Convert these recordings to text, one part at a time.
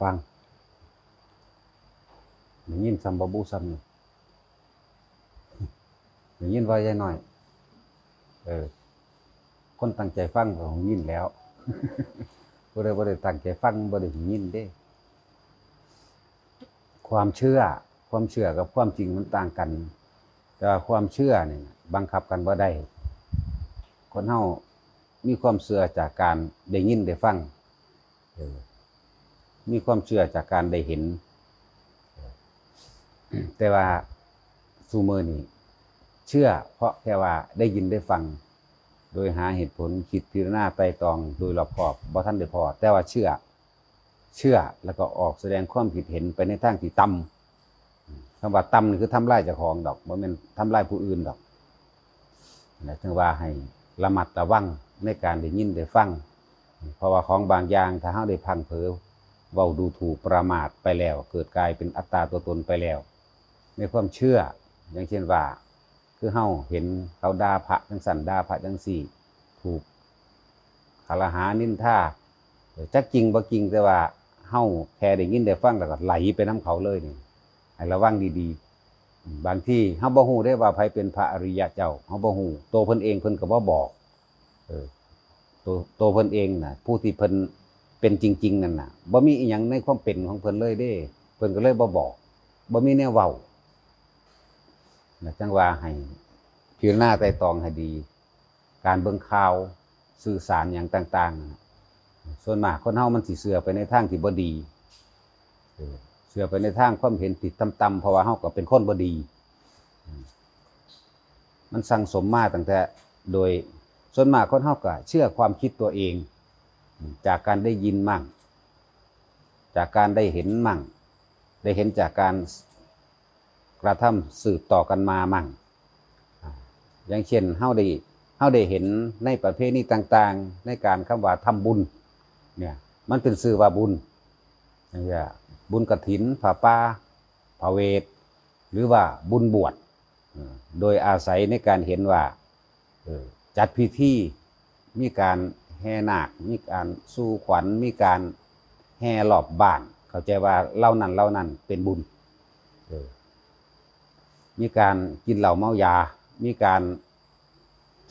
ฟังได้ยินซัมบาบูซัมนี่ได้ยินว่ายายน้อย เออ คนตั้งใจฟังก็คงยินแล้วบ่ได้บ่ได้ตั้งใจฟังบ่ได้ยินเด้ ความเชื่อ ความเชื่อกับความจริงมันต่างกัน แต่ว่าความเชื่อนี่บังคับกันบ่ได้ คนเฮามีความเชื่อจากการได้ยินได้ฟัง เออ มีความเชื่อจากการได้เห็น แต่ว่าซูเมอร์นี่เชื่อเพราะแค่ว่าได้ยินได้ฟัง โดยหาเหตุผลคิดพิจารณาไต่ตรอง โดยรอบคอบบ่ท่านได้พอ แต่ว่าเชื่อ เชื่อแล้วก็ออกแสดงความคิดเห็นไปในทางที่ต่ำคำว่าต่ำนี่คือทำลายเจ้าของดอกบ่แม่นทำลายผู้อื่นดอกนะถึงว่าให้ระมัดระวังในการได้ยินได้ฟัง เพราะว่าของบางอย่างถ้าเฮาได้พังเผอ เว้าดูถูกประมาทไปแล้ว เกิดกลายเป็นอัตตาตัวตนไปแล้ว ในความเชื่ออย่างเช่นว่า คือเฮาเห็นเขาด่าพระจังสันด่าพระจังสี่ ถูกคารหานินท่าจักจริงบ่จริงแต่ว่าเฮาแค่ได้ยินได้ฟังแล้วก็ไหลไปน้ำเขาเลยนี่ให้ระวังดีๆ บางที่เฮาบ่ฮู้ได้ว่าไผเป็นพระอริยะเจ้าเฮาบ่ฮู้ตัวเพิ่นเองเพิ่นก็บ่บอก เออตัวตัวเพิ่นเองนะผู้ที่เพิ่น เป็นจริง ๆ นั่นน่ะบ่มีอีหยังในความเป็นของเพิ่นเลยเด้ เพิ่นก็เลยบ่บอกบ่มีแนวเว้านะจังว่าให้พิจารณาไตร่ตรองให้ดี การเบิ่งข่าวสื่อสารอย่างต่าง ๆ ส่วนมากคนเฮามันสิเสือไปในทางที่บ่ดีเสือไปในทางความเห็นติดต่ำๆเพราะว่าเฮาก็เป็นคนบ่ดี มันสั่งสมมาตั้งแต่โดยส่วนมากคนเฮาก็เชื่อความคิดตัวเอง จากการได้ยินมั่ง จากการได้เห็นมั่ง ได้เห็นจากการกระทำสืบต่อกันมามั่ง อย่างเช่นเฮาได้เฮาได้เห็นในประเภทนี้ต่างๆ ในการคำว่าทำบุญเนี่ยมันเป็นสื่อว่าบุญอย่างเงี้ยบุญกฐินผาป่าผาเวท หรือว่าบุญบวชโดยอาศัยในการเห็นว่าจัดพิธีมีการ แห่นาคมีการสู้ขวัญมีการแห่รอบบ้าน เข้าใจว่าเล่านั้นเล่านั้นเป็นบุญมีการกินเหล้าเมายา มีการ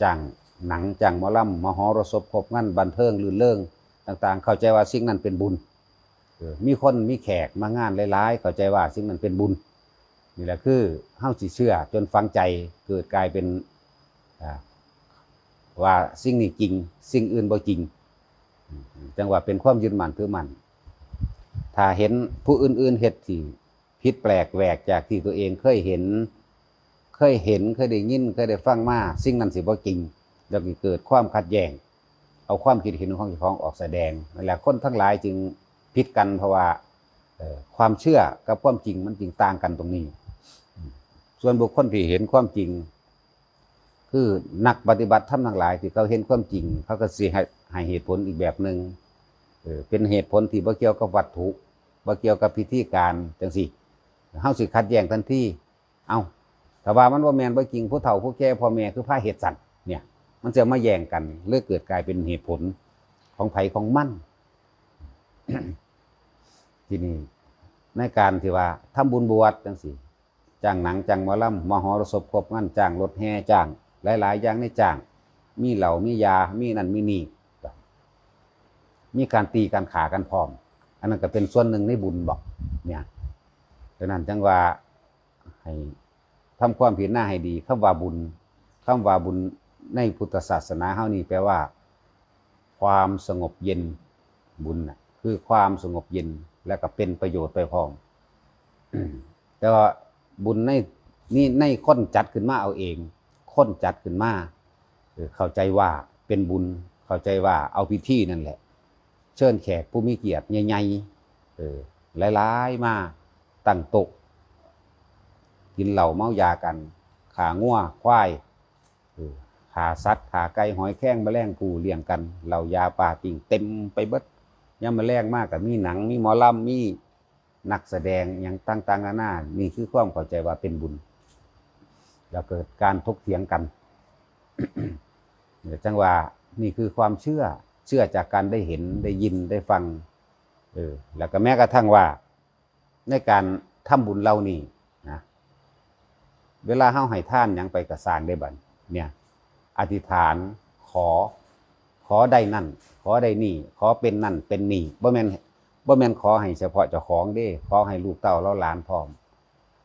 จ้างหนังจ้างมอลำมหรสพครบงั้นบันเทิงลื่นเริงต่าง ๆ เข้าใจว่าสิ่งนั้นเป็นบุญมีคนมีแขกมางานหลายๆ เข้าใจว่าสิ่งนั้นเป็นบุญนี่แหละคือเฮาสิเชื่อจนฟังใจเกิดกลายเป็น ว่าสิ่งนี้จริง สิ่งอื่นบ่จริง จังว่าเป็นความยึดมั่นถือมั่นถ้าเห็นผู้อื่น ๆเฮ็ดที่ผิดแปลกแหวกจากที่ตัวเองเคยเห็น เคยเห็นเคยได้ยินเคยได้ฟังมาสิ่งนั้นสิบ่จริง แล้วก็เกิดความขัดแย้งเอาความคิดเห็นของเจ้าของออกแสดงนั่นแหละคนทั้งหลายจึงผิดกันเพราะว่าความเชื่อกับความจริงมันจึงต่างกันตรงนี้ ส่วนบุคคลที่เห็นความจริง คือนักปฏิบัติธรรมทั้งหลาย ที่เขาเห็นความจริง เขาก็สิให้ให้เหตุผลอีกแบบหนึ่งเออเป็นเหตุผลที่บ่เกี่ยวกับวัตถุบ่เกี่ยวกับพิธีการจังซี่เฮาสิคัดแย้งทันทีเอาถ้าว่ามันว่าแมนบ่จริงผู้เฒ่าผู้แก่พ่อแม่คือพาเหตุสัตว์เนี่ย มันจะมาแย่งกันเลือเกิดกลายเป็นเหตุผลของไผของมันที่นี่ในการที่ว่าทำบุญบวชจังซี่จ้างหนังจ้างมอลำมหรสพครบงานจ้างรถแห่จ้าง หลาย ๆ อย่างในจ้าง มีเหล่ามียา มีนั่นมีนี่มีการตีการขากันพร้อม อันนั้นก็เป็นส่วนหนึ่งในบุญบอกเนี่ยดังนั้นจังว่าให้ทำความผิดหน้าให้ดีคำว่าบุญคำว่าบุญในพุทธศาสนาเฮานี่แปลว่า ความสงบเย็นบุญน่ะคือความสงบเย็นและก็เป็นประโยชน์ไปพร้อมแต่ว่าบุญในนี่ในค้นจัดขึ้นมาเอาเอง ค้นจัดขึ้นมาเข้าใจว่าเป็นบุญ เข้าใจว่าเอาพิธีนั่นแหละ เชิญแขกผู้มีเกียรติใหญ่ๆเออหลายๆมาตั้งโต๊ะกินเหล้าเมายากัน ขางัวควายขาสัตว์ขาไก่หอยแข้งแมลงกูเลี้ยงกันเหล้ายาป่าปิ่งเต็มไปเบิดยามแมลงมากกับมีหนังมีหมอลำมีนักแสดงอย่างต่างๆนานานี่คือความเข้าใจว่าเป็นบุญ แล้วเกิดการทกเถียงกันเดี๋ยวจังว่านี่คือความเชื่อเชื่อจากการได้เห็นได้ยินได้ฟังเออแล้วก็แม้กระทั่งว่า ในการทำบุญเรานี่นะเวลาเฮาให้ท่านยังไปกระสางได้บัดเนี่ย อธิษฐานขอ ขอได้นั่น ขอได้นี่ ขอเป็นนั่นเป็นนี่บ่แม่นบ่แม่นขอให้เฉพาะเจ้าของเด้ ขอให้ลูกเต้าแล้วหลานพร้อม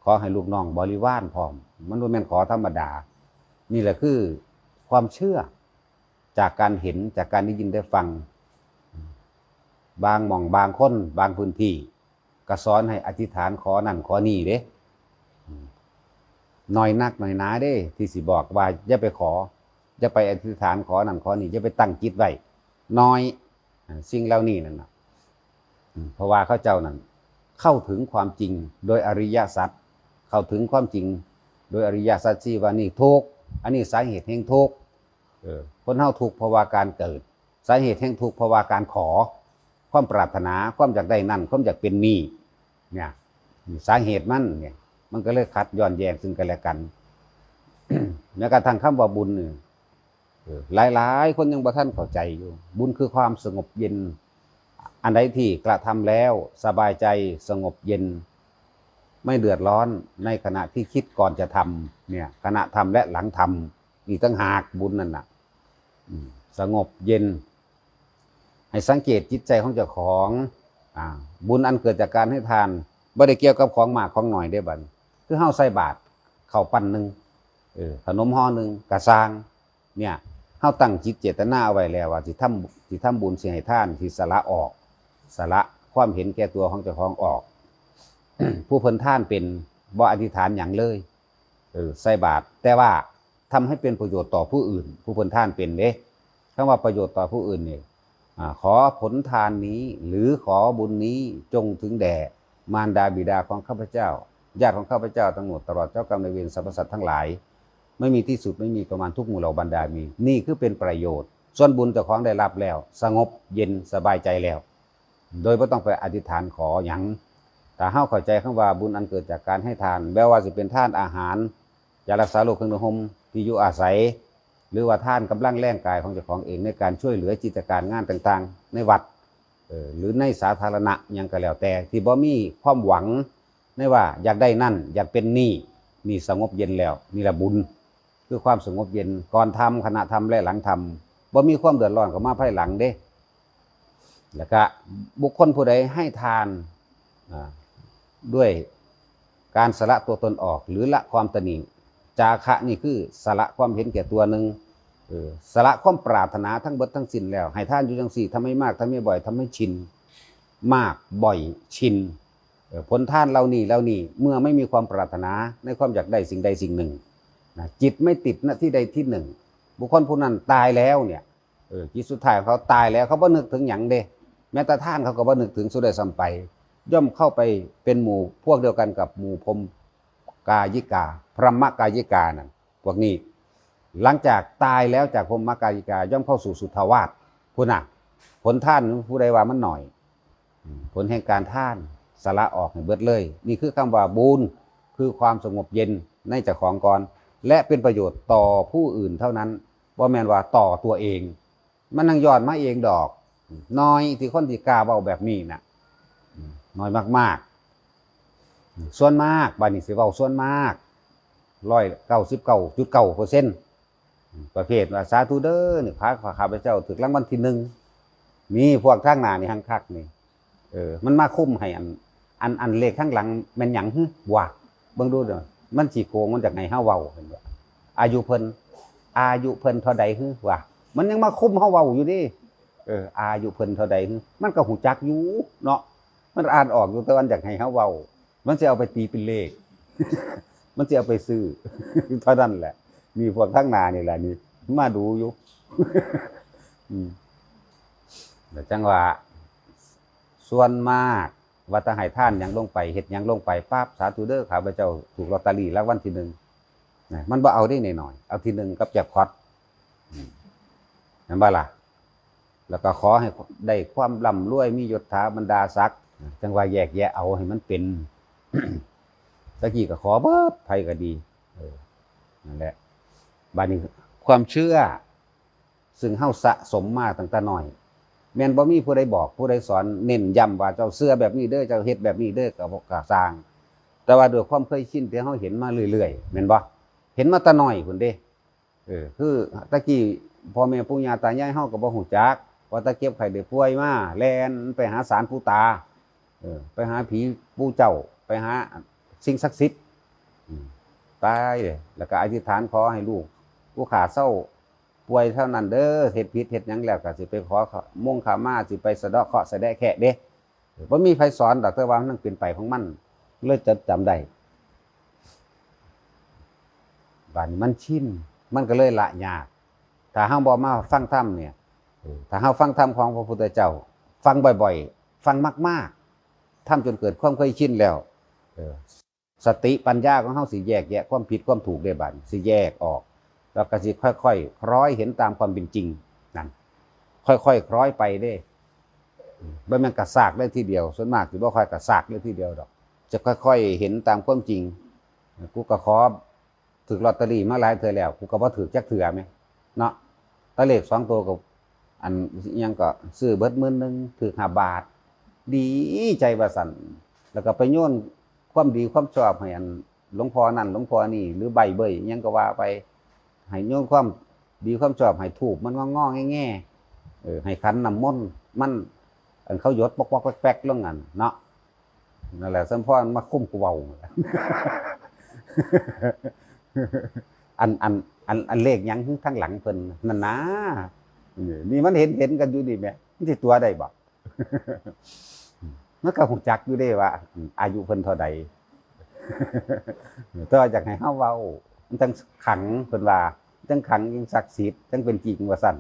อให้ลูกน้องบริวารพร้อม มันบ่แม่นขอธรรมดา นี่แหละคือความเชื่อจากการเห็นจากการได้ยินได้ฟัง บางหม่องบางคนบางพื้นที่ก็สอนให้อธิษฐานขอนั่นขอนี่เด้น้อยนักน้อยนาเด้ ที่สิบอกว่าอย่าไปขออย่าไปอธิษฐานขอนั่นขอนี่อย่าไปตั้งจิตไว้น้อยสิ่งเหล่านี้นั่นนะเพราะว่าเขาเจ้านั้นเข้าถึงความจริงโดยอริยสัจ เข้าถึงความจริง โดยอริยสัจที่ว่านี่ทุกอันนี้สาเหตุแห่งทุกคนเฮาทุกข์เพราะว่าการเกิด สาเหตุแห่งทุกข์เพราะว่าการขอ ความปรารถนาความอยากได้นั่นความอยากเป็นนี่เนี่ยสาเหตุมันเนี่ยมันก็เลยขัดย้อนแย้งซึ่งกันและกันแม้กระทั่งคำว่าบุญเนี่ยหลายๆคนยังบ่ท่านเข้าใจอยู่ บุญคือความสงบเย็น อันใดที่กระทำแล้ว สบายใจสงบเย็น ไม่เดือดร้อนในขณะที่คิดก่อนจะทำเนี่ยขณะทำและหลังทำนี่ตั้งหากบุญนั่นนะสงบเย็น ให้สังเกตจิตใจของเจ้าของอบุญอันเกิดจากการให้ทานบ่ได้เกี่ยวกับของหมากของหน่อยได้บัดคือเฮาใส่บาตรข้าปั้นหนึ่งขนมห่อหนึ่งกระซางเนี่ยเฮาตั้งจิตเจตนาเอาไว้แล้วว่าสิทำสิทำบุญสิให้ท่านสิสละออกสละความเห็นแก่ตัวของเจ้าของออก ผู้เพิ่นท่านเป็นบ่อธิษฐานอย่างเลยเออใส่บาตรแต่ว่าทำให้เป็นประโยชน์ต่อผู้อื่น ผู้เพิ่นท่านเป็นเด้คำว่าประโยชน์ต่อผู้อื่นเนี่ยอ่าขอผลทานนี้หรือขอบุญนี้จงถึงแด่มารดาบิดาของข้าพเจ้าญาติของข้าพเจ้าทั้งหมดตลอดเจ้ากรรมนายเวรสรรพสัตว์ทั้งหลาย ไม่มีที่สุดไม่มีประมาณทุกหมู่เหล่าบรรดามี นี่คือเป็นประโยชน์ ส่วนบุญเจ้าของได้รับแล้ว สงบเย็นสบายใจแล้ว โดยไม่ต้องไปอธิษฐานขอหยัง แต่เฮาเข้าใจคำว่าบุญอันเกิดจากการให้ทานแม้ว่าสิเป็นท่านอาหารยารักษาโรคเครื่องนุ่มที่อยู่อาศัย หรือว่าท่านกำลังแรงกายของเจ้าของเองในการช่วยเหลือกิจการงานต่างๆ ในวัดหรือในสาธารณะยังก็แล้วแต่ ที่บ่มีความหวังในว่าอยากได้นั่น อยากเป็นนี่นี่สงบเย็นแล้วนี่ละบุญ คือความสงบเย็นก่อนทำขณะทำและหลังทำบ่มีความเดือดร้อนก็มาภายหลังเด้ แล้วก็บุคคลผู้ใดให้ทานอ่า ด้วยการสละตัวตนออกหรือละความตนีจาคะนี่คือสละความเห็นแก่ตัวหนึ่งสละความปรารถนาทั้งเบิดทั้งสิ้นแล้ว ให้ท่านอยู่จังสี่ทำให้มากทำให้บ่อยทำให้ชิน มากบ่อยชินผลท่านเรานี่เรานี่เมื่อไม่มีความปรารถนาในความอยากได้สิ่งใดสิ่งหนึ่งนะจิตไม่ติดณที่ใดที่หนึ่ง บุคคลผู้นั้นตายแล้วเนี่ยจิตสุดท้ายเขาตายแล้วเขาบ่นึกถึงหยังเดแม้แต่ท่านเขาก็บ่นึกถึงสุดได้ซ้ำไป ย่อมเข้าไปเป็นหมู่พวกเดียวกันกับหมู่พรมกายิกา พรหมกายิกานั่นพวกนี้ หลังจากตายแล้วจากพรหมกายิกาย่อมเข้าสู่สุทธาวาสผู้น่ะผลท่านผู้ใดว่ามันหน่อย ผลแห่งการท่านสละออกให้เบิดเลย นี่คือคำว่าบุญคือความสงบเย็นในเจ้าของก่อนและเป็นประโยชน์ต่อผู้อื่นเท่านั้นว่าแมนว่าต่อตัวเอง มันนั่งย้อนมาเองดอก น้อยที่คนที่กล้าเบาแบบนี้นะอืม น้อยมาก ๆ ส่วนมากบานี้สิเบาส่วนมากร้อยเก้าสิบเก้าจุดเก้าเปอร์เซ็นต์ประเภทว่าสาธุเด้อนี่พระข้าพเจ้าถึกรางวัลที่หนึ่งมีพวกข้างหน้านี่หังคักนี่เออมันมาคุ้มให้อัน อันอันเลขข้างหลังมันหยังฮึว่าเบิ่งดูเด้อมันสิโกงมันจากไงเฮาเว้าเห็นบ่อายุเพิ่นอายุเพิ่นเท่าใดฮึว่ามันยังมาคุ้มเฮาเว้าอยู่ดิเอออายุเพิ่นเท่าใดหึมันก็หูจักอยู่เนาะ มันอ่านออกอยู่แต่วันอยากให้เฮาเว้า มันจะเอาไปตีเป็นเลข มันจะเอาไปซื้อเท่านั้นแหละ มีพวกทั้งนานี่แหละนี่มาดูอยู่แต่จังหว่าส่วนมากว่าแตาให้ท่านยังลงไปเฮ็ดยังลงไปปั๊บสาธุเด้อข้าพเจ้าถูกลอตเตอรี่รางวัลที่หนึ่งนะมันบ่เอาได้หน่อยๆเอาที่หนึ่งกับแจ็คพอตอืมเห็นบ่ล่ะ แล้วก็ขอให้ได้ความร่ำรวยมียศถาบรรดาศักดิ์ จังว่าแยกแยะเอาให้มันเป็นตะกี้ก็ขอเบิดไผก็ดีเออนั่นแหละบานี้ความเชื่อ ซึ่งเฮาสะสมมาตั้งแต่น้อย แม่นบ่มีผู้ใดบอกผู้ใดสอนเน้นย้ำว่าเจ้าเสื้อแบบนี้เด้อเจ้าเฮ็ดแบบนี้เด้อก็บ่กล้าสร้าง แต่ว่าด้วยความเคยชินที่เฮาเห็นมาเรื่อยๆแม่นบ่เห็นมาแต่น้อยพุ่นเด้เออคือตะกี้พ่อแม่ปู่ย่าตายายเฮาก็บ่ฮู้จักว่าตะเก็บไข้ได้ป่วยมาแล่นไปหาสารปู่ตา ไปหาผีปู่เจ้า ไปหาสิ่งศักดิ์สิทธิ์อืมไปเลยแล้วก็อธิษฐานขอให้ลูกผู้ขาเศร้าป่วยเท่านั้นเด้อเฮ็ดผิดเฮ็ดยังแล้วก็สิไปขอม่วงขามาสิไปสะเดาะเคาะสะแดะแขะเด้บ่มีใครสอนดอกแต่ว่ามันเป็นไปของมันเลยจะจำได้บัดนี้มันชินมันก็เลยละยากถ้าเฮาบ่มาฟังธรรมเนี่ยถ้าเฮาฟังธรรมของพระพุทธเจ้า ฟังบ่อย ๆ ฟังมาก ๆ ทำจนเกิดความเคยชินแล้วสติปัญญาของเฮาสิแยกแยะความผิดความถูกได้บัดนี้สิแยกออกแล้วก็สิค่อยๆคล้อยเห็นตามความเป็นจริงนั่นค่อยๆคล้อยไปเด้บ่แม่นกระซากได้ทีเดียว ส่วนมากสิบ่ค่อยกระซากได้ทีเดียวดอก จะค่อยๆเห็นตามความจริงกูก็ขอถือลอตเตอรี่มาหลายเทื่อแล้วกูก็บ่ถือจักเทื่อแม่เนาะตะเลขสองตัวกับอันยังก็ซื้อเบิดมื่นหนึงถือ5บาท ดีใจว่าสั่นแล้วก็ไปโยนความดีความชอบให้อันหลวงพ่อนั่นหลวงพ่อนี่หรือใบเบยยังก็ว่าไปให้โยนความดีความชอบให้ถูกมันงอๆแง่ๆเออให้ขันน้ำมนต์มันอันเขายดปอกๆแป๊กๆลงกันเนาะนั่นแหละสัมพรมาคุ้มกูเว้าอันอันอันอันเลขยังทั้งหลังเพิ่นนั่นนะนี่นี่มันเห็นเห็นกันอยู่นี่แหม่มันสิตัวได้บ่ มันก็หูจักอยู่เด้ว่า อายุเพิ่นเท่าใดต่อยากให้เฮาเว้ามันทั้งขังเพิ่นว่าทั้งขังยังศักดิ์สิทธิ์ทั้งเป็นจริงว่าซั่น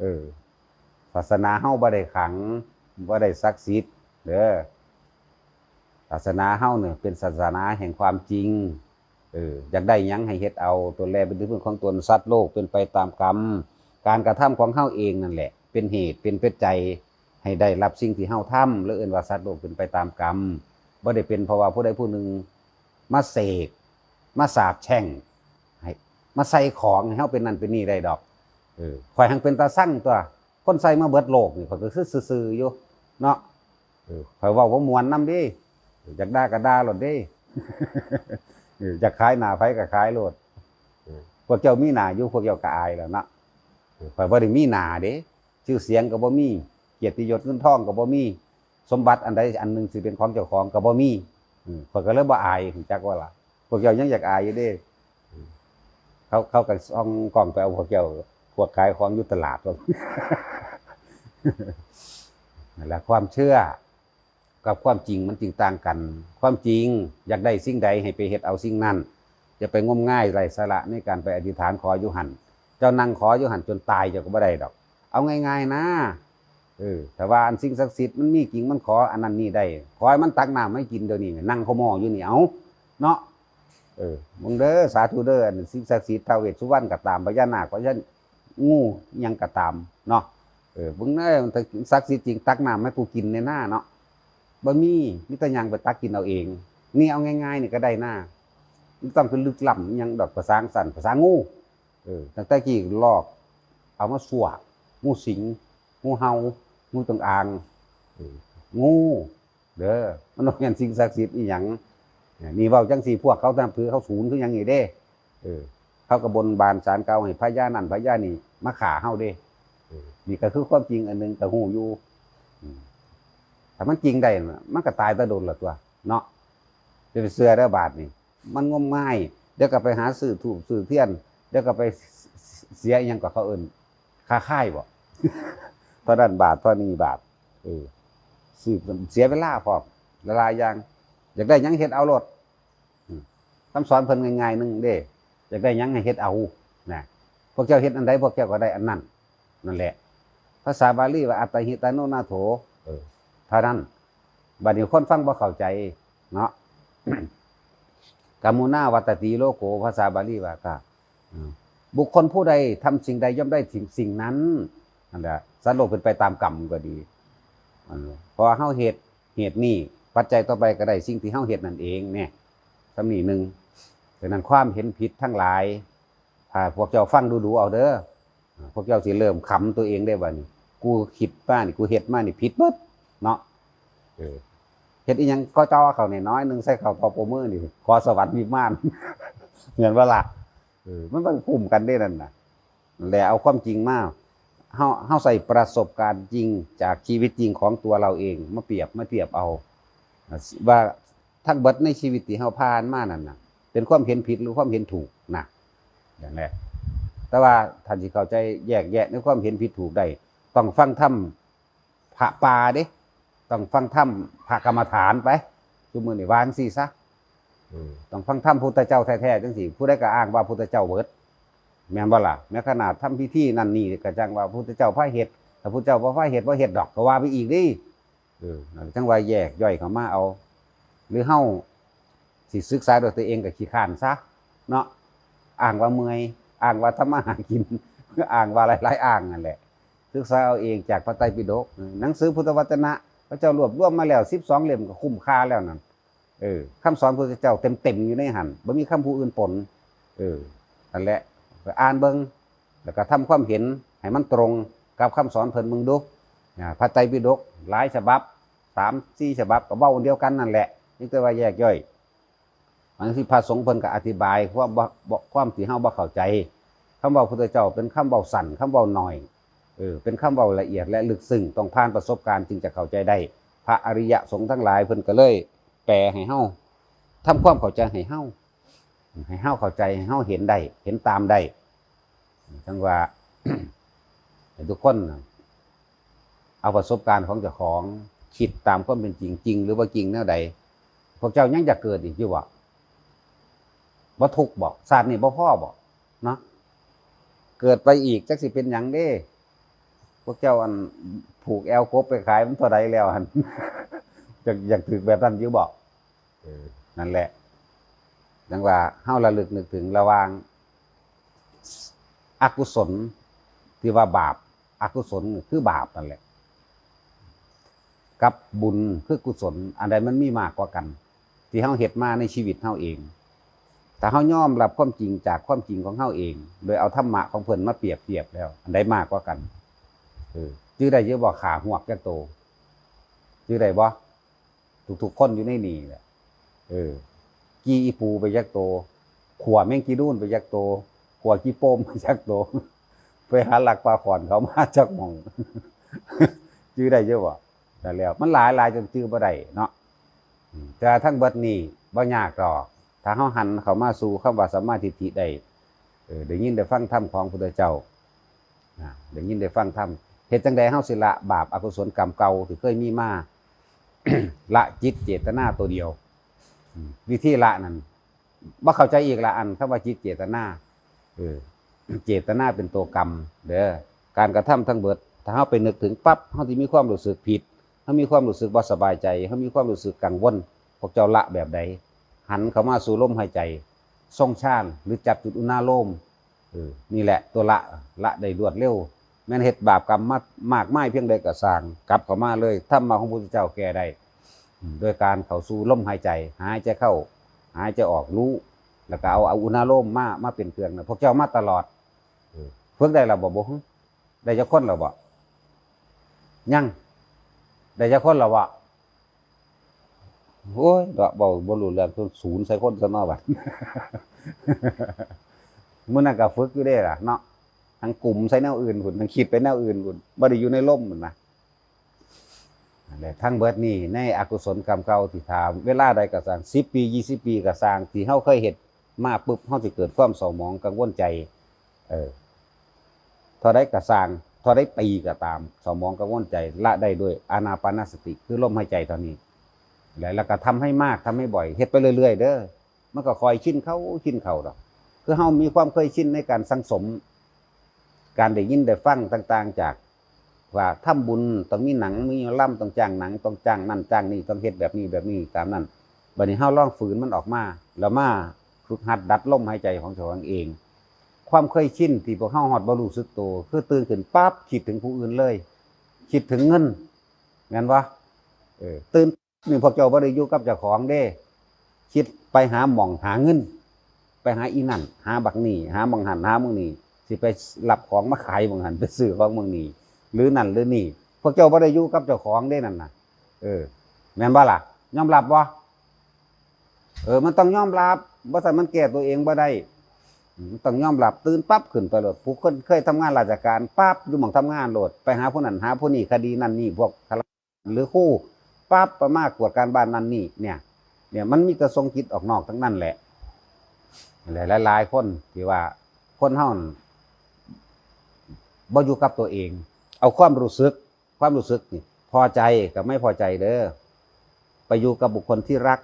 เออศาสนาเฮาบ่ได้ขังบ่ได้ศักดิ์สิทธิ์เด้อศาสนาเฮาเนี่ยเป็นศาสนาแห่งความจริง เอออยากได้ยังให้เฮ็ดเอาตัวแลเป็นที่พึ่งของตนสัตว์โลกเป็นไปตามกรรม การกระทำของเฮาเองนั่นแหละ เป็นเหตุเป็นปัจจัย ให้ได้รับสิ่งที่เฮาทำหรือเอื่นว่าสัตว์โลกเป็นไปตามกรรมบ่ได้เป็นเพราะว่าผู้ใดผู้หนึ่งมาเสกมาสาบแช่งให้มาใส่ของให้เฮาเป็นนั่นเป็นนี่ได้ดอกเออข่อยหังเป็นตาสั่งตัว คนใส่มาเบิดโลกนี่ข่อยก็คือซื่อๆอยู่เนาะเออข่อยเว้าบ่ม่วนนำดิอยากด่าก็ด่าโลดเด้เอออยากขายหน้าไผก็ขายโลดพวกเจ้ามีหน้าอยู่พวกเจ้าก็อายแล้วเนาะข่อยบ่ได้มีหน้าเด้ชื่อเสียงก็บ่มี เกียรติยศเงินทองก็บ่มี สมบัติอันใดอันหนึ่งสิเป็นของเจ้าของก็บ่มีอืมข่อยก็เลยบ่อายรู้จักว่าล่ะพวกเจ้ายังอยากอายอยู่เด้ เขาเขาก็ส่องกล้องไปเอาพวกเจ้าพวกขายของอยู่ตลาดว่านั่นแหละความเชื่อ กับความจริงมันจริงต่างกัน ความจริงอยากได้สิ่งใดให้ไปเฮ็ดเอาสิ่งนั้นจะไปงมง่ายไรสาระในการไปอธิษฐานขออยู่หันเจ้านั่งขออยู่หันจนตายเจ้าก็บ่ได้ดอก เอาง่าย ๆ นะ เออแต่ว่าอันสิ่งศักดิ์สิทธิ์มันมีจริงมันขออันนั้นนี่ได้ ขอให้มันตักน้ำให้กินเดี๋ยวนี้นั่งเขามออยู่นี่เอาเนาะเออมึงเด้อสาธุเด้ออันสิ่งศักดิ์สิทธิ์ทาวเวสสุวรรณก็ตามพญานาคพญางูยังก็ตามเนาะเออมึงเด้อมันศักดิ์สิทธิ์จริงตักน้ำให้กูกินในหน้าเนาะบะมีมิตรยังไปตักกินเอาเอง นี่เอาง่ายๆนี่ก็ได้หน้าไม่ต้องเป็นลึกล้ำอิหยังดอกภาษาสั่นภาษางูเออตั้งแต่กี้ลอก เอามาสวกงูสิงงูเห่า งูจงอางเอองูเด้อมันต้องเป็นสิ่งศักดิ์สิทธิ์อีหยังนี่เว้าจังสี่พวกเขาทำถือเขาศูนย์คือยังนี่เด้เออเขากระบนบานสารเก่าให้พญานั่นพญานี่มาขาเฮาเด้ออนี่ก็คือความจริงอันหนึ่งแต่หูอยู่อืมถ้ามันจริงได้มันก็ตายตะโดนละตัว เนาะจะไปเสือได้บาทนี่ มันงมง่าย เดี๋ยวก็ไปหาสื่อถูกสื่อเทียน เดี๋ยวก็ไปเสียยังกับเขาเอินค่าค่ายบ่ เพรานั้นบาทเพรานี้บาทเออสื่อเสียเวลาพร้อมละลายยางอยากได้ยังเฮ็ดเอารถคำสอนเพิ่นง่ายๆหนึงเด้อยากได้ยังให้เฮ็ดเอานะพวกเจ้าเฮ็ดอันใดพวกเจ้าก็ได้อันนั้นนั่นแหละ ภาษาบาลีว่าอัตตหิตาโนนาโถเออเท่านั้นบัดนี้คนฟังบ่เข้าใจ เนาะกัมมุนาวัตติโลโกภาษาบาลีว่าก็บุคคลผู้ใดทำสิ่งใดย่อมได้สิ่งสิ่งนั้นันละสัตว์โลกเป็นไปตามกรรมก็ดีอันนี้เพราะว่าเฮาเหตุเหตุนี้ปัจจัยต่อไปก็ได้สิ่งที่เฮาเหตุนั่นเองเนี่ยสำนีหนึ่งดังนั้นความเห็นผิดทั้งหลายถ้าพวกเจ้าฟังดูๆเอาเด้อพวกเจ้าสิเริ่มขำตัวเองได้บ่นี่กูคิดมานี่กูเฮ็ดมานี่ผิดเบิดเนาะเออเฮ็ดอีหยังก็จ่อเขาเนี่ยน้อยหนึงใส่เขาต่อโปรมือนี่ขอสวรรค์มีม่านเหมือนว่าละเออมันต้องคุมกันได้นั่นนะแล้วเอาความจริงมา เฮาเฮาใส่ประสบการณ์จริงจากชีวิตจริงของตัวเราเองมาเปรียบมาเทียบเอา ว่าทั้งเบิดในชีวิตที่เฮาผ่านมานั่นน่ะ เป็นความเห็นผิดหรือความเห็นถูกนะอย่างแรกแต่ว่าท่านสิเข้าใจแยกแยะในความเห็นผิดถูกได้ต้องฟังธรรมพระป่าเด้ต้องฟังธรรมพระกรรมฐานไปทุกมื้อนี่วางซี่ซะต้องฟังธรรมพุทธเจ้าแท้ๆจังซี่ผู้ใดก็อ้างว่าพุทธเจ้าเบิด แม่นบ่ล่ะแม้ขนาดทำพิธีนั่นนี่ก็จังว่าพุทธเจ้าพระเฮ็ดถ้าพุทธเจ้าบ่พระเฮ็ดบ่เฮ็ดดอกก็ว่าไปอีกดิเออจังว่าแยกย่อยเข้ามาเอา หรือเฮาสิศึกษาด้วยตัวเองก็ขี้ข้านซะเนาะอ้างว่าเมื่อยอ้างว่าทำมาหากินอ้างว่าหลายๆอ้างนั่นแหละศึกษาเอาเองจากพระไตรปิฎกหนังสือพุทธวจนะ พระเจ้ารวบรวมมาแล้ว12เล่มก็คุ้มค่าแล้วนั่นเออคำสอนพระเจ้าเต็มๆอยู่ในหันบ่มีคำผู้อื่นปนเออนั่นแหละ ไปอ่านเบิ่งแล้วก็ทำความเห็นให้มันตรงกับคำสอนเพิ่นมึงดูพระไตรปิฎกหลายฉบับสามสี่ฉบับก็เว้าอันเดียวกันนั่นแหละนี่แต่ว่าแยกย่อยบางทีพระสงฆ์เพิ่นก็อธิบายความบ่บ่ความที่เฮาบ่เข้าใจคำเว้าพุทธเจ้าเป็นคำเว้าสั้นคำเว้าน้อยเออเป็นคำเว้าละเอียดและลึกซึ้งต้องผ่านประสบการณ์จึงจะเข้าใจได้ พระอริยสงฆ์ทั้งหลายเพิ่นก็เลย แปลให้เฮาทำความเข้าใจให้เฮา ให้เฮาเข้าใจให้เฮาเห็นได้ เห็นตามได้ทั้งว่าทุกคนเอาประสบการณ์ของเจ้าของคิดตามความเป็นจริงจริง หรือว่าจริงแนวใดพวกเจ้ายังจะเกิดอีกอยู่บ่บ่ทุกข์บ่ศาสตร์นี่บ่พ่อบ่เนาะเกิดไปอีกจักสิเป็นหยังเด้ พวกเจ้าอันผูกแอลกบไปขายมันเท่าไรแล้วอันอยากอยากถือแบบนั้นอยู่บอกนั่นแหละ ดังว่าเฮาระลึกนึกถึงระวางอกุศลที่ว่าบาปอกุศลคือบาปนั่นแหละ กับบุญคือกุศล อันใดมันมีมากกว่ากัน ที่เฮาเฮ็ดมาในชีวิตเฮาเองแต่เฮายอมรับความจริงจากความจริงของเฮาเอง โดยเอาธรรมะของเพิ่นมาเปรียบเทียบแล้ว อันใดมากกว่ากันเออจื้อได้เยอะบ่ขาหวกจักโตจื้อได้บ่ทุกๆคนอยู่ในนี่แหละเออ กีอีปูไปยักโตขวแมงกีดูนไปยักโตขวกีโป้มไปยักโต ไปหาหลักปลาขอนเขามาจากมองจื้อได้เยอะบ่แต่แล้ว มันหลายหลายจนจื้อบ่ได้เนาะแต่ทั้งเบิดนี้บ่ยากหรอกถ้าเฮาหันเขามาสู่คำว่าสัมมาทิฏฐิได้เออได้ยินได้ฟังธรรมของพุทธเจ้าได้ยินได้ฟังธรรมเหตุจังใดเฮาสิละบาปอกุศลกรรมเก่าที่เคยมีมาละจิตเจตนาตัวเดียว วิธีละนั้นบ่เข้าใจอีกละอันคำว่าจิตเจตนาเออเจตนาเป็นตัวกรรม เด้อการกระทำทั้งเบิด ถ้าเฮาไปนึกถึงปั๊บเฮาสิมีความรู้สึกผิดเฮามีความรู้สึกบ่สบายใจเฮามีความรู้สึกกังวลพวกเจ้าละแบบใดหันเข้ามาสู่ลมหายใจทรงชาญหรือจับจุดอุณาโลมเออนี่แหละตัวละละได้รวดเร็วแม่นเฮ็ดบาปกรรมมามากมายเพียงใดก็สร้างกลับเข้ามาเลยธรรมะของพระพุทธเจ้าแก้ได้ โดยการเข้าสู่ลมหายใจ หายใจเข้า หายใจออกรู้ แล้วก็เอาเอาอุณาโลมมามาเป็นเครื่องนะพวกเจ้ามาตลอดเพิ่งได้และบ่บ่ฮึได้จักคนแล้วบ่ยังได้จักคนแล้วบ่โอ้ยดอกเบาบ่รู้เรื่องเพิ่นศูนย์ใส่คนซะนาบัดมื้อนั้นก็ฝึกอยู่เด้ล่ะเนาะทั้งกลุ่มใส่แนวอื่นพุ่นทั้งคิดไปแนวอื่นพุ่นบ่ได้อยู่ในล่มพุ่นนะ และทั้งเบิดนี่ในอกุศลกรรมเก่าที่ทาเวลาใดก็สร้าง10ปี20ปีก็สร้างที่เฮาเคยเฮ็ดมาปุ๊บเฮาสิเกิดความเศร้าหมองกังวลใจ เออท่าใดก็สร้างท่าใดปีก็ตามเศร้าหมองกังวลใจละได้ด้วยอานาปานสติคือลมหายใจเท่านี้แล้วก็ทำให้มากทำให้บ่อยเฮ็ดไปเรื่อย ๆ เด้อมันก็คอยชินเขาชินเข้าดอกคือเฮามีความเคยชินในการสังสม การได้ยินได้ฟังต่าง ๆ จาก ว่าทำบุญต้องมีหนังมีล่ำต้องจ้างหนังต้องจ้างนั่นจ้างนี่ต้องเฮ็ดแบบนี้แบบนี้ตามนั้นบัดนี้เฮาลองฝืนมันออกมาแล้วมาฝึกหัดดัดลมหายใจของตัวเอง ความเคยชินที่พวกเฮาฮอดบ่รู้สึกตัวคือตื่นขึ้นปั๊บคิดถึงผู้อื่นเลย คิดถึงเงินงั้นวะเออตื่นนี่พวกเจ้าบ่ได้อยู่กับเจ้าของเด้ คิดไปหาหม่องหาเงิน ไปหาอีนั่น หาบักนี่หาบังหันหามึงนี่สิไปรับของมาขายบังหันไปซื้อของมึงนี่ หรือนั่นหรือนี่ พวกเจ้าบ่ได้อยู่กับเจ้าของได้นั่นน่ะ เออ แม่นบ่ล่ะยอมรับบ่เออ มันต้องยอมรับบ่ซั่นมันแก้ตัวเองบ่ได้มันต้องยอมรับตื่นปั๊บขึ้นไปโลดผู้คนเคยทำงานราชการปั๊บอยู่หม่องทำงานโลดไปหาผู้นั้นหาผู้นี้คดีนั่นนี่พวกหรือคู่ปั๊บประมากวดการบ้านนั่นนี่เนี่ย เนี่ยมันมีแต่ทรงคิดออกนอกทั้งนั้นแหละหลายหลายคนที่ว่าคนเฮาบ่อยู่กับตัวเอง เอาความรู้สึก ความรู้สึกนี่พอใจกับไม่พอใจเด้อไปอยู่กับบุคคลที่รัก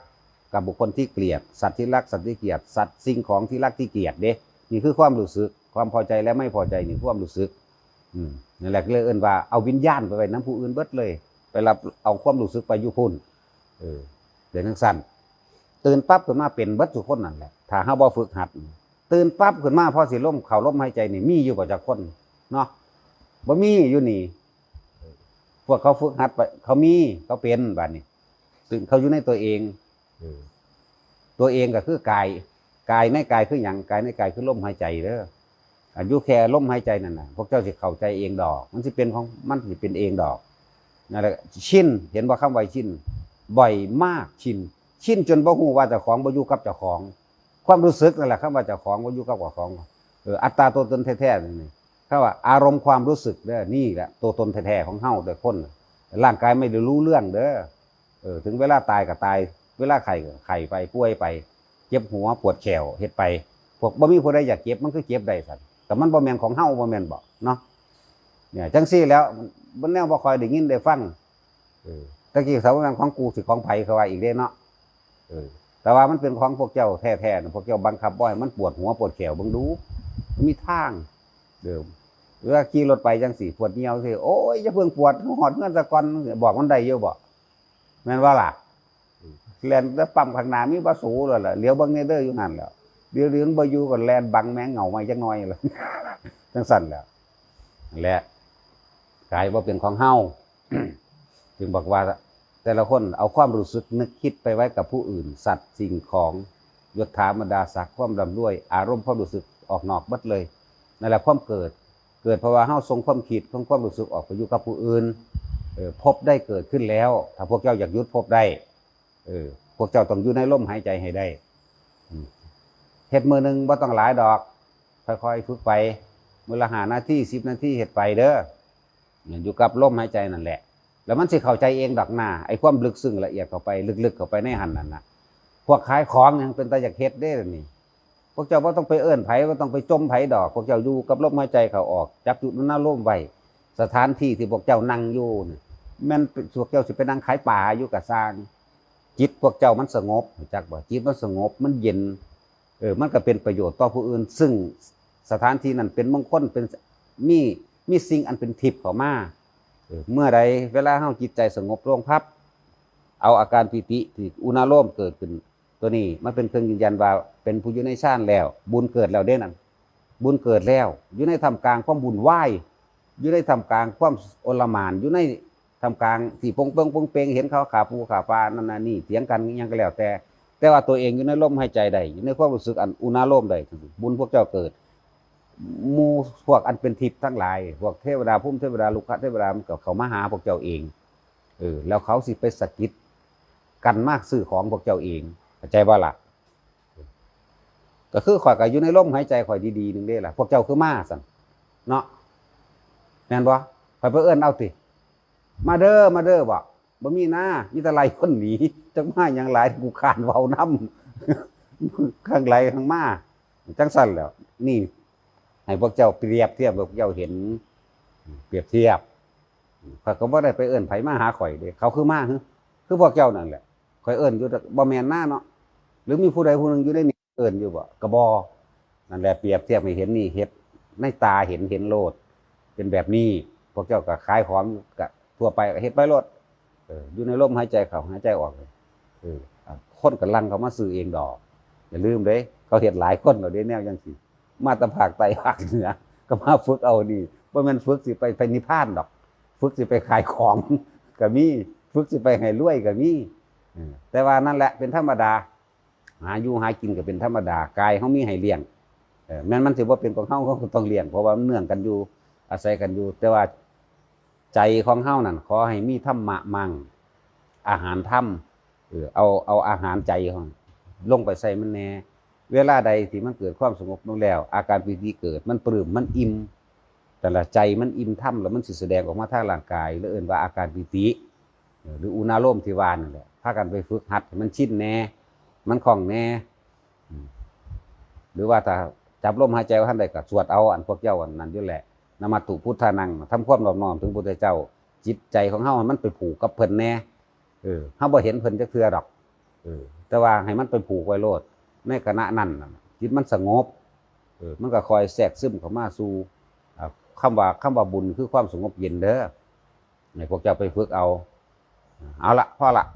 กับบุคคลที่เกลียด สัตว์ที่รักสัตว์ที่เกลียด สัตว์สิ่งของที่รักที่เกลียดเด้นี่คือความรู้สึก ความพอใจและไม่พอใจนี่ความรู้สึก อืมนั่นแหละก็เลยเอิ้นว่าเอาวิญญาณไปไว้น้ำผู้อื่นเบิดเลย ไปรับเอาความรู้สึกไปอยู่พุ่นเออเดี๋ยวทั้งสั้นตื่นปั๊บขึ้นมาเป็นเบิดทุกคนนั่นแหละถ้าเฮาบ่ฝึกหัด ตื่นปั๊บขึ้นมาพอสิลมเข้าลมหายใจนี่มีอยู่บ่จักคนเนาะ บ่มีอยู่นี่ พวกเขาฝึกหัดไป เขามีเขาเป็นบัดนี้ตื่นเขาอยู่ในตัวเอง ตัวเองก็คือกาย กายในกายคือหยังกายในกายคือลมหายใจเด้ออายุแค่ลมหายใจนั่นน่ะ พวกเจ้าสิเข้าใจเองดอก มันสิเป็นของมันสิเป็นเองดอกนั่นแหละชินเห็นบ่คำว่าชินบ่อยมากชินชินจนบ่ฮู้ว่าเจ้าของบ่อยู่กับเจ้าของ ความรู้สึกนั่นแหละคำว่าเจ้าของบ่อยู่กับเจ้าของเอออัตตาตัวตนแท้ๆนี่ เขาว่าอารมณ์ความรู้สึกเด้อนี่แหละตัวตนแท้ๆของเฮาแต่คนร่างกายไม่ได้รู้เรื่องเด้อเออถึงเวลาตายก็ตาย เวลาไข่ก็ไข่ไปป่วยไป เจ็บหัวปวดแขวเฮ็ดไปพวกบ่มีผู้ใดอยากเจ็บมันคือเจ็บได้สั่นแต่มันบ่แม่นของเฮาบ่แม่นบ่เนาะเนี่ยจังซี่แล้วมันแนวบ่ค่อยได้ยินได้ฟังเออตะกี้สาวแม่นของกูสิของไผเขาว่าอีกเด้เนาะเออแต่ว่ามันเป็นของพวกเจ้าแท้ๆนะพวกเจ้าบังคับบ่ให้มันปวดหัวปวดแขวเบิ่งดูมันมีทางเดิม เวลาขี่รถไปจังสี่ปวดเหี่ยวสิโอ้ยอย่าเพิ่งปวดหอดเงินสะกอนบอกมันได้อยู่บ่แม่นว่าล่ะแลนแล้วปั๊มข้างหน้ามีบ่สูแล้วล่ะเลี้ยวบิ่งเนเด้ออยู่นั่นแล้วเดี๋ยวเรื่องบ่อยู่ก็แลนบังแมงเหงาไมาจักหน่อยเลยจังสั่นแล้วแหละกายบ่เป็นของเฮาจึงบอกว่า แต่ละคนเอาความรู้สึกนึกคิดไปไว้กับผู้อื่น สัตว์สิ่งของยศถาบรรดาศักดิ์ความดำด้วย อารมณ์ความรู้สึกออกนอกบัดเลยนั่นแหละความเกิด เกิดเพราะว่าเฮาทรงความคิดของความรู้สึกออกไปอยู่กับผู้อื่นเออพบได้เกิดขึ้นแล้ว ถ้าพวกเจ้าอยากยุดพบได้เออพวกเจ้าต้องอยู่ในลมหายใจให้ได้เฮ็ดมือหนึ่งบ่ต้องหลายดอก ค่อยๆฝึกไปมือละหานาที่สิบนาทีเฮ็ดไปเด้ออยู่กับลมหายใจนั่นแหละ แล้วมันสิเข้าใจเองดอกหน้าไอ้ความลึกซึ้งละเอียดเข้าไป ลึกๆเข้าไปในหันนั่นนะพวกขายของยังเป็นตาอยากเฮ็ดได้ล่ะนี่ พวกเจ้าบ่าต้องไปเอื้อนไผบ่ต้องไปจมไผ่ดอก พวกเจ้าอยู่กับลมหายใจเขาออก จับจุดนั้นลมไว้สถานที่ที่พวกเจ้านั่งอยู่นี่แม่นพวกเจ้าสิไปนั่งขายป่าอยู่กับสร้าง จิตพวกเจ้ามันสงบจักบ่จิตมันสงบมันเย็นเออมันก็เป็นประโยชน์ต่อผู้อื่น ซึ่งสถานที่นั้นเป็นมงคลเป็นมีมีสิ่งอันเป็นทิพย์เข้ามาเออเมื่อใดเวลาเฮาจิตใจสงบลงพับ เอาอาการปิติที่อุณาโลมเกิดขึ้น ตัวนี้มันเป็นเครื่องยืนยันว่าเป็นผู้อยู่ในชาติแล้ว บุญเกิดแล้วเด้นั่นบุญเกิดแล้ว อยู่ในทำกลางความบุญไหวอยู่ในทำกลางความโอลหมานอยู่ในทำกลางที่ปงเปงปงเปงเห็นเขาขาปูขาปลานั่นนี่เถียงกันยังก็แล้วแต่ แต่ว่าตัวเองอยู่ในลมหายใจได้อยู่ในความรู้สึกอันอุณาโลมได้บุญพวกเจ้าเกิดมูพวกอันเป็นทิพย์ทั้งหลาย พวกเทวดาพุ่มเทวดาลุกะเทวดามันก็เขามาหาพวกเจ้าเองเออแล้วเขาสิไปสะกิดกันมากซื้อของพวกเจ้าเอง เข้าใจบ่ล่ะก็คือข่อยก็อยู่ในลมหายใจข่อยดีๆหนึงเด้ล่ะพวกเจ้าคือมาสั่นเนาะแม่นบ่ข่อยไปเอิ้อนเอาติมาเด้อมาเด้อบ่บ่มีหน้ามีแต่ไหลคนหนีจังมาหยังหลายกูขานเว้านํข้างไหลข้างมาจังสั่นแล้ว นี่ ให้พวกเจ้าเปรียบเทียบพวกเจ้าเห็น เปรียบเทียบข่อยก็บ่ได้ไปเอิ้อนไผมาหาข่อยเด้เขาคือมาคือคือพวกเจ้านั่นแหละข่อยเอิ้อนอยู่บ่แม่นหน้าเนาะ หรือมีผู้ใดผู้หนึ่งอยู่ในนี้เอิ้นอยู่บ่ก็บ่นั่นแหละเปรียบเทียบให้เห็นนี่เฮ็ดในตาเห็นเห็นโลด เป็นแบบนี้พวกเจ้าก็ขายของก็ทั่วไปเฮ็ดไปโลดเอออยู่ในลมหายใจเขาหายใจออกเออคนกำลังเขามาซื้อเองดอกอย่าลืมเด้เขาเฮ็ดหลายคนแล้วเด้แนวจังซี่มาตะภาคใต้ภาคเหนือก็มาฝึกเอานี่บ่แม่นฝึกสิไปไปนิพพานดอก ฝึกสิไปขายของก็มีฝึกสิไปให้รวยก็มีแต่ว่านั่นแหละเป็นธรรมดา หาอยู่หากินก็เป็นธรรมดากายเฮามีให้เลี้ยงเออแม้นมันสิบ่าเป็นของเฮาเขาก็ต้องเลี้ยงเพราะว่ามันเนื่องกันอยู่อาศัยกันอยู่ แต่ว่าใจของเฮานั่นขอให้มีธรรมะมั่งอาหารธรรมเออเอาเอาอาหารใจของลงไปใส่มันแน่เวลาใดที่มันเกิดความสงบลงแล้ว อาการปีติเกิดมันปลื้มมันอิ่มแต่ละใจมันอิ่มธรรมแล้วมันสิแสดงออกมาทางร่างกาย แล้วเอิ้นว่าอาการปีติหรืออุณาโลมที่ว่านั่นแหละพากันไปฝึกหัดมันชินแน่ มันคล่องแน่หรือว่าถ้าจับลมหายใจว่าท่านใดก็สวดเอาอันพวกเจ้าอันนั้นอยู่แหละนมัตตุพุทธานังทำความนอบน้อมถึงพุทธเจ้า จิตใจของเฮามันไปผูกกับเพิ่นแน่เออเฮาบ่เห็นเพิ่นจักเทื่อดอกเออแต่ว่าให้มันไปผูกไว้โลดในขณะนั้นจิตมันสงบเออมันก็คอยแทรกซึมเข้ามาสู่อ่าคำว่าคำว่าบุญคือความสงบเย็นเด้อให้พวกเจ้าไปฝึกเอา เอาละพอละ